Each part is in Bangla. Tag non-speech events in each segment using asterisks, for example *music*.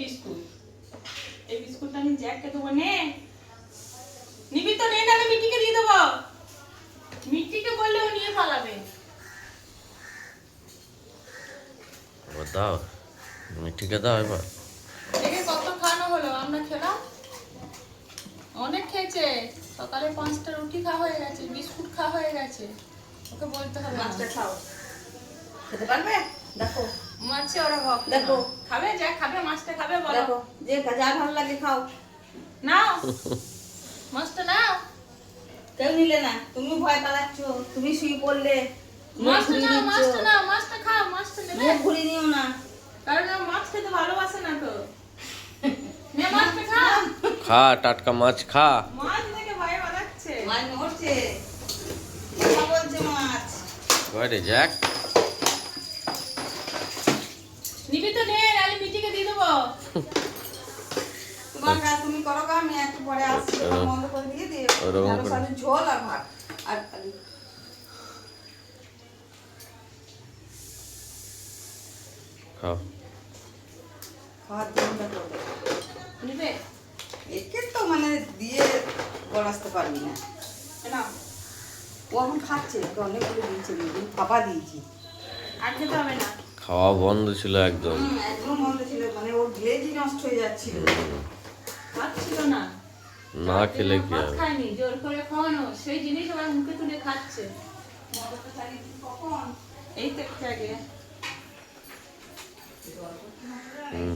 বিস্কুট। এই বিস্কুটটা আমি জ্যাককে দেবো নে। নিবি তো নে নাহলে মিটিকে দিয়ে দেবো। মিটিকে বললেও নিয়ে পালাবে দাও মিঠিকে দাও এবার। দেখে কত খাওয়ানো হলো আমরা খেলাম। অনেক খেয়েছে। সকালে পাঁচটা রুটি খাওয়া হয়ে গেছে বিস্কুট খাওয়া হয়ে গেছে। ওকে বলতে হবে খাও। খেতে পারবে? দেখো। মাছে ওরা ভক্ত দেখো। খাবে যা খাবে মাছটা খাবে বলো। দেখো যে যা ভালো লাগে খাও। নাও। *laughs* মাছটা নাও। কেউ নিলে না তুমি ভয় পালাচ্ছ তুমি শুয়ে পড়লে মাছটা ঘুরিয়ে নাও মাছটা নাও মাছটা খাও মাছটা নেবে। মুখ ঘুরিয়ে নিও না। কারণ মাছ খেতে ভালোবাসে না তো। *laughs* নে মাছটা খাও। খা টাটকা মাছ খা। মাছ দেখে ভয় পালাচ্ছে মাছ মরছে। কথা বলছে মাছ। কয়রে জ্যাক নিবি তো নে নাহলে মিটিকে দিয়ে দেবো। *laughs* তোমার কাজ তুমি করো গা, আমি একটু পরে আসছি বন্ধ করে দিয়ে দিও ওরকম তাহলে ঝোল আর ভাত আর খাও। খাওয়ার করবে নিবে? একে তো মানে দিয়ে গড়াতে পারবি না। নাও ও এখন খাচ্ছে অনেকগুলো দিয়েছে পাপা দিয়েছি। আর খেতে হবে না। খাওয়া বন্ধ ছিল একদম। মন্দ ছিল মানে ওর গ্লেজই নষ্ট হয়ে যাচ্ছিল। খাচ্ছিল না। না খেলে কি হবে? খায়নি জোর করে খাওয়ানো। সেই জিনিস মুখে তুলে খাচ্ছে। এই তো একটু আগে। হুম।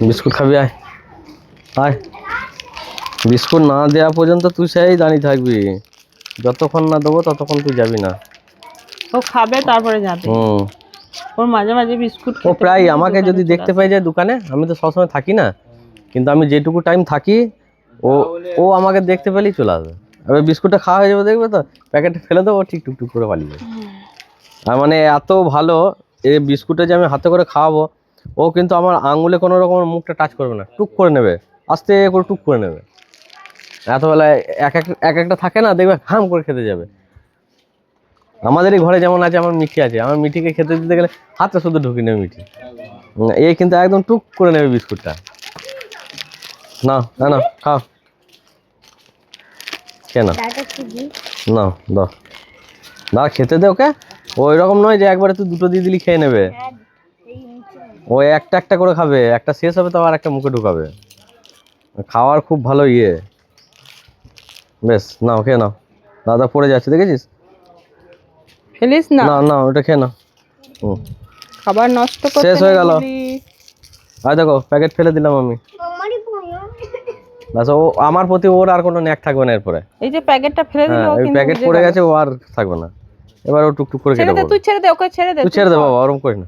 বিস্কুট খাবি আয়। আয়। বিস্কুট না দেওয়া পর্যন্ত তুই সেই দাঁড়িয়ে থাকবি। যতক্ষণ না দেবো ততক্ষণ তুই যাবি না। ও খাবে তারপরে যাবে। হুম। ওর মাঝে মাঝে বিস্কুট ও প্রায় আমাকে যদি দেখতে পাই যায় দোকানে আমি তো সবসময় থাকি না। কিন্তু আমি যেটুকু টাইম থাকি ও ও আমাকে দেখতে পেলেই চলে আসবে। এবার বিস্কুটটা খাওয়া হয়ে যাবে দেখবে তো? প্যাকেটটা ফেলে দেবো ঠিক টুক টুক করে পালিয়ে যাবে। আর মানে এত ভালো এই বিস্কুটটা যে আমি হাতে করে খাওয়াবো ও কিন্তু আমার আঙুলে কোনো রকম মুখটা টাচ করবে না। টুক করে নেবে। আস্তে করে টুক করে নেবে। এত বেলায় এক এক এক একটা থাকে না দেখবে হাম করে খেতে যাবে। আমাদের এই ঘরে যেমন আছে আমার মিঠি আছে। আমার মিঠিকে খেতে দিতে গেলে হাতে শুধু ঢুকি নেবে মিঠি। এই কিন্তু একদম টুক করে নেবে বিস্কুটটা। না না না খাও। কেন না? দাও। দাও খেতে দে ওকে। ওই রকম নয় যে একবারে তুই দুটো দিয়ে দিলি খেয়ে নেবে। ও একটা একটা করে খাবে একটা শেষ হবে তো আর একটা মুখে ঢুকাবে। খাওয়ার খুব ভালো ইয়ে। বেশ নাও খেয়ে নাও। দাদা পড়ে যাচ্ছে দেখেছিস? ফেলিস না? না না ওটা খেয়ে নাও। হুম। খাবার নষ্ট শেষ হয়ে গেল। আর দেখো প্যাকেট ফেলে দিলাম আমি। ব্যাস ও আমার প্রতি ওর আর কোনো ন্যাক থাকবে না এরপরে। এই যে প্যাকেটটা ফেলে দিল হ্যাঁ ওই প্যাকেট পড়ে গেছে ও আর থাকবে না। এবার ও টুকটুক করে ছেড়ে কেটে দে তুই ছেড়ে দে ওকে ছেড়ে দে তুই ছেড়ে দে বাবা ওরম করিস না।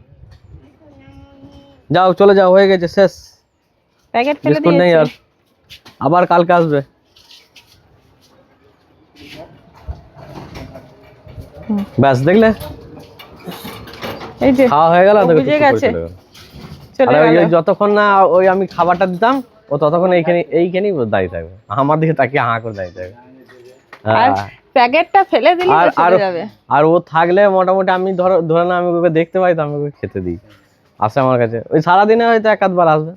যাও চলে যাও হয়ে গেছে শেষ। প্যাকেট ফেলে বিস্কুট নেই আর। আবার কালকে আসবে। ব্যাস দেখলে? এই যে খাওয়া হয়ে গেল দেখো বুঝে গেছে। চলে গেল। যতক্ষণ না ওই আমি খাবারটা দিতাম ও ততক্ষণ এইখানে এইখানেই দাঁড়িয়ে থাকবে। আমার দিকে তাকিয়ে হাঁ করে দাঁড়িয়ে থাকবে। আর হ্যাঁ। প্যাকেটটা ফেলে দিলে আর আর চলে যাবে। আর ও থাকলে মোটামুটি আমি ধরো ধরে না আমি ওকে দেখতে পাই তো আমি ওকে খেতে দিই। আসে আমার কাছে। ওই সারাদিনে হয়তো এক আধবার আসবে